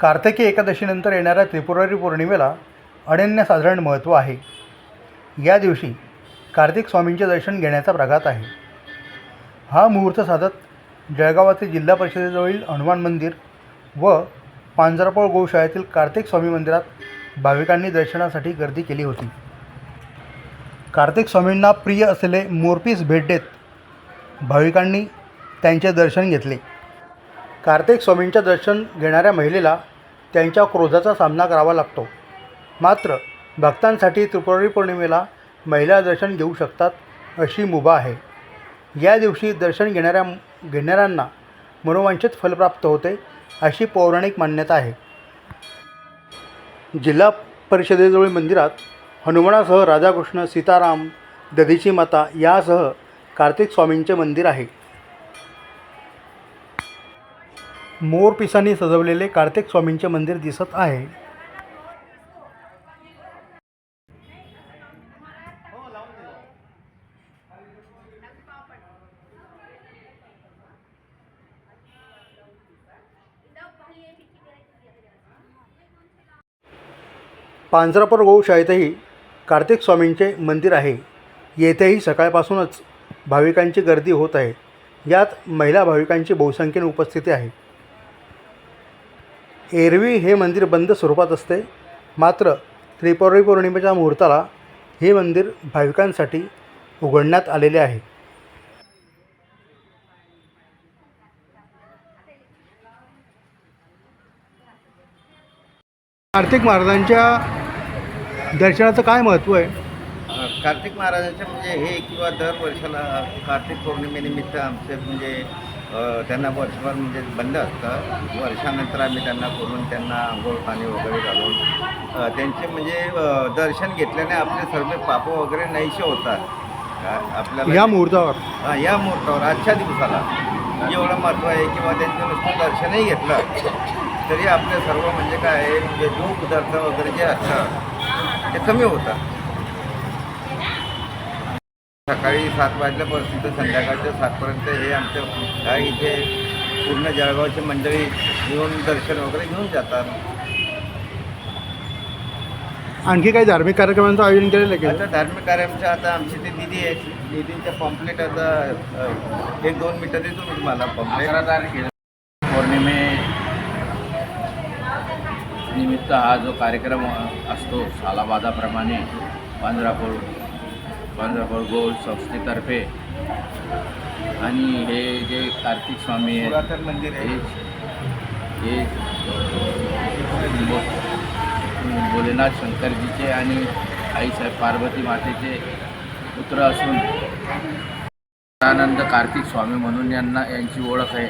कार्तिकी एकादशीनंतर येणाऱ्या त्रिपुरारी पौर्णिमेला अनन्यसाधारण महत्त्व आहे. या दिवशी कार्तिक स्वामींचे दर्शन घेण्याचा प्रघात आहे. हा मुहूर्त साधत जळगावातील जिल्हा परिषदेजवळील हनुमान मंदिर व पांजरपोळ गोशाळेतील कार्तिक स्वामी मंदिरात भाविकांनी दर्शनासाठी गर्दी केली होती. कार्तिक स्वामींना प्रिय असलेले मोरपीस भेट देत भाविकांनी त्यांचे दर्शन घेतले. कार्तिक स्वामींचे दर्शन घेणाऱ्या महिलेला त्यांच्या क्रोधाचा सामना करावा लागतो. मात्र भक्तांसाठी त्रिपुरारी पौर्णिमेला महिला दर्शन घेऊ शकतात अशी मुभा आहे. या दिवशी दर्शन घेणाऱ्या घेणाऱ्यांना मनोवांछित फल प्राप्त होते अशी पौराणिक मान्यता आहे. जिल्हा परिषदेजवळ मंदिरात हनुमानासह राधाकृष्ण सीताराम दधीची माता यासह कार्तिक स्वामींचे मंदिर आहे. मोर पिसांनी सजवलेले कार्तिक स्वामींचे मंदिर दिसत आहे. पांजरापूर गोशाळेतही कार्तिक स्वामींचे मंदिर आहे. येथेही सकाळपासूनच भाविकांची गर्दी होत आहे. यात महिला भाविकांची बहुसंख्येने उपस्थिती आहे. एरवी हे मंदिर बंद स्वरूपात असते. मात्र त्रिपौरी पौर्णिमेच्या मुहूर्ताला हे मंदिर भाविकांसाठी उघडण्यात आलेले आहे. कार्तिक महाराजांच्या दर्शनाचं काय महत्त्व आहे? कार्तिक महाराजांचे म्हणजे हे किंवा दर वर्षाला कार्तिक पौर्णिमेनिमित्त आमचे म्हणजे त्यांना वर्षभर म्हणजे बंद असतं. वर्षानंतर आम्ही त्यांना बोलून त्यांना आंघोळ पाणी वगैरे घालून त्यांचे म्हणजे दर्शन घेतल्याने आपले सर्व पापं वगैरे नाहीसे होतात. आपल्याला या मुहूर्तावर? हा, या मुहूर्तावर आजच्या दिवसाला. एवढं महत्त्व आहे किंवा त्यांचं नुसतं दर्शनही घेतलं तरी आपले सर्व म्हणजे काय आहे म्हणजे दुःख दर्द वगैरे जे असतं ते कमी होतं सकाळी सात वाजल्यापासून तर संध्याकाळच्या सातपर्यंत हे आमच्या काय इथे पूर्ण जळगावची मंडळी येऊन दर्शन वगैरे घेऊन जातात. आणखी काही धार्मिक कार्यक्रमांचं आयोजन केलेलं आहे आता धार्मिक कार्यांच्या आता आमची ते दिदी आहे. दिदींच्या पॉम्पलेट आता अ, एक दोन मिनिटं देतो मी तुम्हाला पॉम्पलेट पौर्णिमे निमित्त हा जो कार्यक्रम असतो सालाबादाप्रमाणे पांजरापूर पांजरापूर गोल संस्थेतर्फे. आणि हे जे कार्तिक स्वामी आहेत मंदिर हे आहे हे भोलेनाथ शंकरजीचे आणि आईसाहेब पार्वती मातेचे पुत्र असून आनंद कार्तिक स्वामी म्हणून यांना यांची ओळख आहे.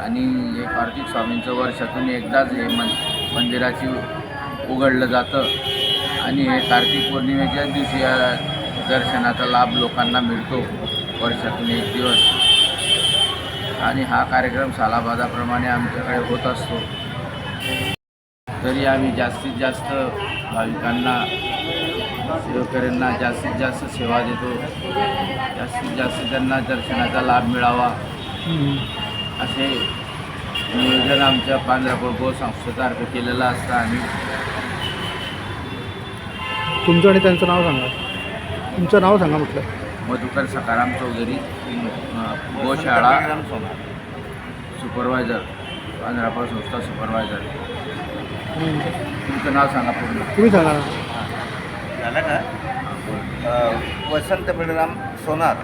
आणि हे कार्तिक स्वामींचं वर्षातून एकदाच हे मन मंदिराची उघडलं जातं. आणि हे कार्तिक पौर्णिमेच्या दिवशी या दर्शनाचा लाभ लोकांना मिळतो वर्षातून एक दिवस. आणि हा कार्यक्रम सालाबादाप्रमाणे आमच्याकडे होत असतो. तरी आम्ही जास्तीत जास्त भाविकांना सेवकऱ्यांना जास्तीत जास्त सेवा देतो. जास्तीत जास्त त्यांना दर्शनाचा लाभ मिळावा. असे नियोजन आमच्या पांढरापूर गो संस्थेतर्फे केलेलं असतं आणि तुमचं आणि त्यांचं नाव सांगा. तुमचं नाव सांगा म्हटलं. मधुकर सकाराम चौधरी गोशाळा सुपरवायझर पांढरापूर संस्था सुपरवायझर. तुमचं नाव सांगा पूर्ण. तुम्ही सांगा ना. झालं का? अ, वसंत बळराम सोनार.